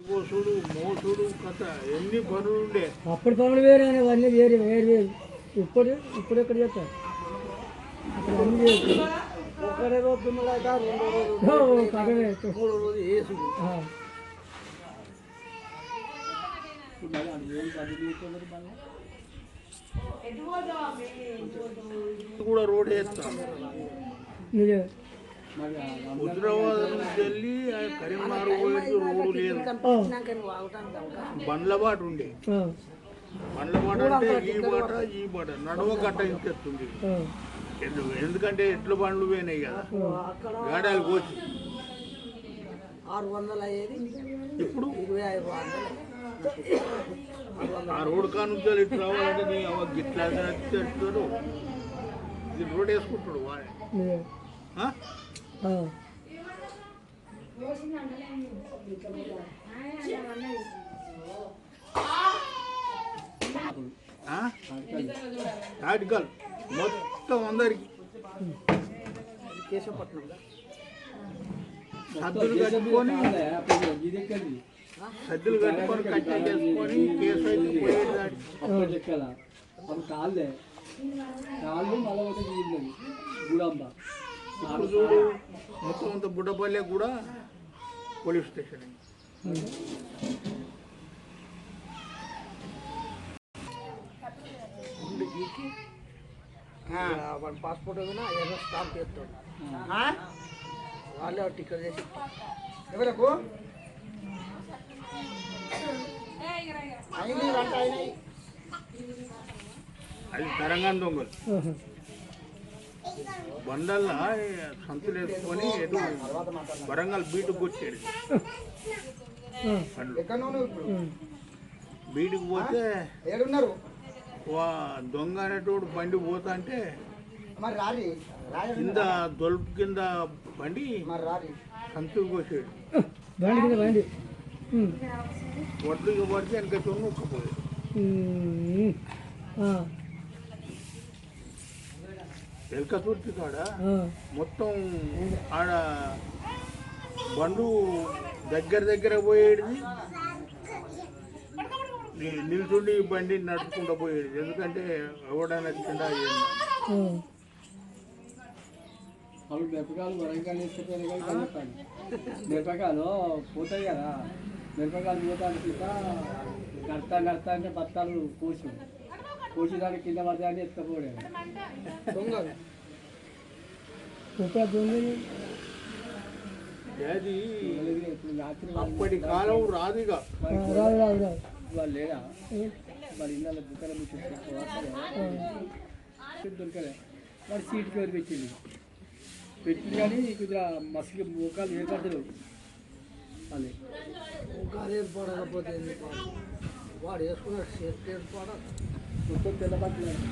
మోసుడు కథ ఎన్ని పనులు ఉండే అప్పుడు పనులు వేరే అవన్నీ వేరే వేరు వేరు. ఇప్పుడు ఇప్పుడు ఎక్కడ చేస్తారు? అప్పుడు అన్ని చేస్తారు ఒకరే రోజు దున్నలేక రెండో రోజు ఓ, కథమే. మూడో రోజు వేసి ఆ, కూడా రోడ్ వేస్తాం. నిజమే. హుజరాబాద్ నుంచి వెళ్ళి ఆ కరీంనగర్ పోయేది రోడ్డు లేదు. బండ్ల బాట ఉండే. ఆ, బండ్ల బాట అంటే ఈ బాట ఈ బాట నడవ గట్ట ఇంకెత్తుంది ఎందుకంటే ఎడ్ల బండ్లు పోయినాయి కదా. గాడాలు కోసి ఆరు వందలు అయ్యేది. ఇప్పుడు ఆ రోడ్ కానుంచి ఇటు రావాలంటే నీ అవ్వ గిట్లా తెస్తాడు ఇది రోడ్ వేసుకుంటాడు వాడే. నిజమే ఆ? ఆ, ఆ? ఆర్టికల్ మొత్తం అందరికి కేశవపట్నం సద్దులు కట్టుకొని సద్దులు కట్టుకొని కట్టె చేసుకొని కేసు అయితే పోయేదాడి అప్పుడు లెక్కల అప్పుడు కాళ్ళే కాళ్ళు మళ్ళీ ఒకటి తీయలేదు గుడంబ ఇప్పుడు చూడు మొత్తం అంత బుడ్డపల్లె కూడా పోలీస్ స్టేషన్. వాడి పాస్పోర్ట్ ఏదైనా ఎర్ర స్టాంప్ చేస్తాడు. వాళ్ళే టికెట్ చేసి ఎవరకు అది తెలంగాణ దొంగలు. బండల్లా సంతులు వేసుకొని ఎటు వరంగల్ ఇప్పుడు? ఉమ్, బీటుకు పోతే దొంగ అనేటోడు బండి పోతా అంటే మరి రారి. రారి కింద దొలుపు కింద బండి మరి రారి. సంతులు కోసాడు వడ్లు పడితే వెనక చొంగు ఉక్కపోయాడు ఉమ్, ఆ, ఎలక తుర్తి కాడ మొత్తం ఆడ బండు దగ్గర దగ్గర పోయేది. నిల్చుండి బండి నడుపుకుంటూ పోయేది. ఎందుకంటే ఎవడైనా కింద వాళ్ళు మిరపకాయలు చెప్పాను మిరపకాయలు పోతాయి కదా. మిరపకాయలు పోతా అనుకుంటా నడతా నడతా అంటే బత్తాలు కోసి కోసి దానికి కింద పడతా అంటే ఎత్తుకపోయాడు దొంగ అది అప్పటి కాలం రాదు రాదు రాదు. వాళ్ళు లేరా వాళ్ళు ఇళ్ళ దుకాణం దొరకలే. వాడు సీట్కి ఎవరు పెట్టింది పెట్టింది కానీ కొద్దిగా మసికి మోకాలు ఏర్పడలేదు వాళ్ళు ఎందుకు? వాడు వేసుకున్న షర్ట్ ఏర్పడ మొత్తం తెల్లబట్టలేదు